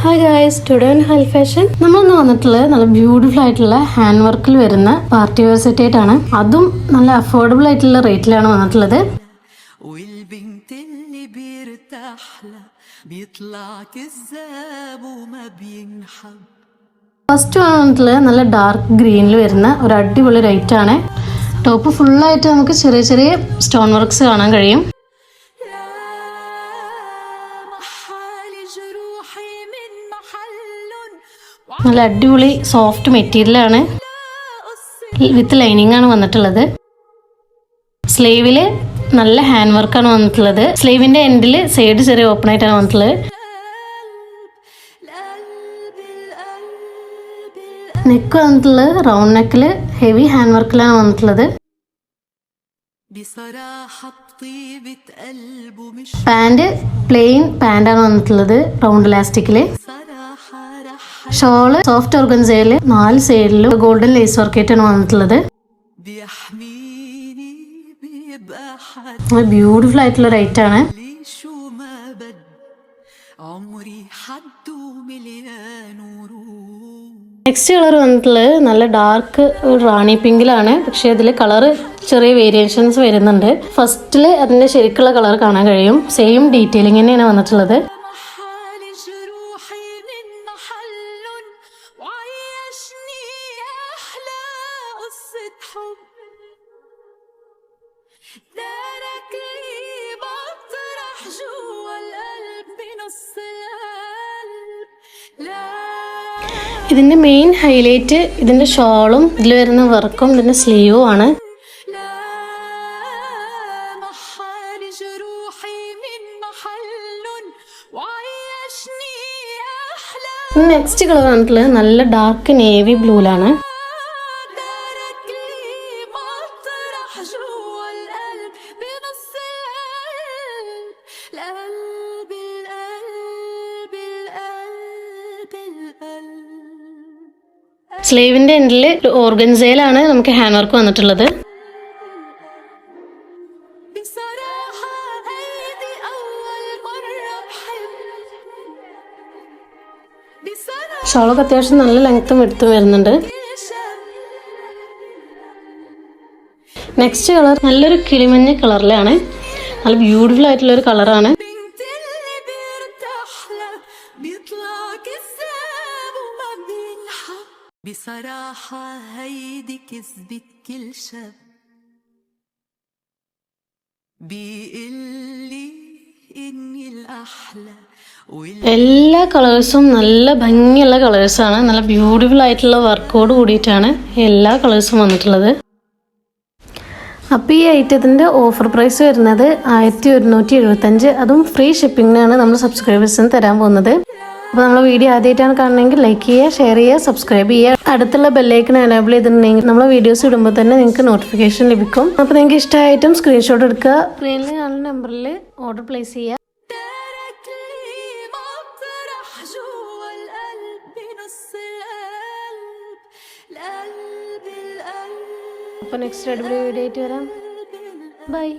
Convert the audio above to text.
hi guys today on hell fashion നമ്മളിന്ന് വന്നിട്ടുള്ളത് നല്ല ബ്യൂട്ടിഫുൾ ആയിട്ടുള്ള ഹാൻഡ് വർക്കിൽ വരുന്ന പാർട്ടി വെയർ സെറ്റ് ആയിട്ടാണ് അതും നല്ല അഫോർഡബിൾ ആയിട്ടുള്ള റേറ്റിലാണ് വന്നിട്ടുള്ളത് والبنت اللي بيرتاح لها بيطلع كذاب وما بينحب ഫസ്റ്റ് വന്നിട്ടുള്ളത് നല്ല ഡാർക്ക് ഗ്രീനിൽ വരുന്ന ഒരു അടിപൊളി റേറ്റ് ആണ് ടോപ്പ് ഫുള്ളായിട്ട് നമുക്ക് ചെറിയ ചെറിയ സ്റ്റോൺ വർക്ക്സ് കാണാൻ കഴിയും നല്ല അടിപൊളി സോഫ്റ്റ് മെറ്റീരിയലാണ്. വിത്ത് ലൈനിങ് ആണ് വന്നിട്ടുള്ളത്. സ്ലീവിൽ നല്ല ഹാൻഡ് വർക്കാണ് വന്നിട്ടുള്ളത്. സ്ലീവിന്റെ എൻഡിൽ സൈഡ് ചെറിയ ഓപ്പൺ ആയിട്ടാണ് വന്നിട്ടുള്ളത്. നെക്ക് വന്നിട്ടുള്ളത്. റൗണ്ട് നെക്കിൽ ഹെവി ഹാൻഡ് വർക്കിലാണ് വന്നിട്ടുള്ളത്. പാന്റ് പ്ലെയിൻ പാന്റാണ് വന്നിട്ടുള്ളത്. റൗണ്ട് ഇലാസ്റ്റിക്കിൽ ഷോൾ സോഫ്റ്റ് ഓർഗൻസയിൽ നാല് സൈഡിലും ഗോൾഡൻ ലേസ് വർക്കേറ്റാണ് വന്നിട്ടുള്ളത്. ബ്യൂട്ടിഫുൾ ആയിട്ടുള്ള റൈറ്റ് ആണ്. നെക്സ്റ്റ് കളർ വന്നിട്ടുള്ളത് നല്ല ഡാർക്ക് റാണി പിങ്കിലാണ്. പക്ഷേ അതിൽ കളർ ചെറിയ വേരിയേഷൻസ് വരുന്നുണ്ട്. ഫസ്റ്റിൽ അതിന്റെ ശരിക്കുള്ള കളർ കാണാൻ കഴിയും. സെയിം ഡീറ്റെയിലിങ് തന്നെയാണ് വന്നിട്ടുള്ളത്. محل وعيشني أحلى قصة حب دارك لي مطرح جوا القلب بنص القلب لا ഇതിന്റെ മെയിൻ ഹൈലൈറ്റ് ഇതിന്റെ ഷോളും ഇതിൽ വരുന്ന വർക്കും ഇതിന്റെ സ്ലീവും ആണ് لا محال جروحي من محل وعيشني أحلى നെക്സ്റ്റ് കളർ വന്നിട്ടുള്ളത് നല്ല ഡാർക്ക് നേവി ബ്ലൂലാണ് സ്ലീവിന്റെ എൻഡിൽ ഒരു ഓർഗൻസയിലാണ് നമുക്ക് ഹാൻഡ് വർക്ക് വന്നിട്ടുള്ളത്. ഷോളൊക്കെ അത്യാവശ്യം നല്ല ലെങ്ത്തും എടുത്തും വരുന്നുണ്ട് شاب നെക്സ്റ്റ് കളർ നല്ലൊരു കിളിമഞ്ഞ കളറിലാണ് നല്ല ബ്യൂട്ടിഫുൾ ആയിട്ടുള്ള ഒരു കളറാണ് بنت اللي بيرتاح لها بيطلع كذاب وما بينحب بصراحة هيدي كذبة كل شاب بيقلي إني الأحلى وال എല്ലാ കളേഴ്സും നല്ല ഭംഗിയുള്ള കളേഴ്സാണ്. നല്ല ബ്യൂട്ടിഫുൾ ആയിട്ടുള്ള വർക്കോട് കൂടിയിട്ടാണ് എല്ലാ കളേഴ്സും വന്നിട്ടുള്ളത്. അപ്പോൾ ഈ ഐറ്റത്തിന്റെ ഓഫർ പ്രൈസ് വരുന്നത് ആയിരത്തി ഒരുന്നൂറ്റി എഴുപത്തഞ്ച്. അതും ഫ്രീ ഷിപ്പിങ്ങിനാണ് നമ്മൾ സബ്സ്ക്രൈബേഴ്സിന് തരാൻ പോകുന്നത്. അപ്പോൾ നമ്മൾ വീഡിയോ ആദ്യമായിട്ടാണ് കാണണമെങ്കിൽ ലൈക്ക് ചെയ്യുക ഷെയർ ചെയ്യുക സബ്സ്ക്രൈബ് ചെയ്യുക. അടുത്തുള്ള ബെല്ലൈക്കൺ എനേബിൾ ചെയ്തിട്ടുണ്ടെങ്കിൽ നമ്മൾ വീഡിയോസ് ഇടുമ്പോൾ തന്നെ നിങ്ങൾക്ക് നോട്ടിഫിക്കേഷൻ ലഭിക്കും. അപ്പോൾ നിങ്ങൾക്ക് ഇഷ്ടമായിട്ടും സ്ക്രീൻഷോട്ട് എടുക്കുക. സ്ക്രീനിൽ കാണുന്ന നമ്പറിൽ ഓർഡർ പ്ലേസ് ചെയ്യുക. അപ്പോൾ നെക്സ്റ്റ് അടിപൊളി വീഡിയോ ആയിട്ട് വരാം. ബൈ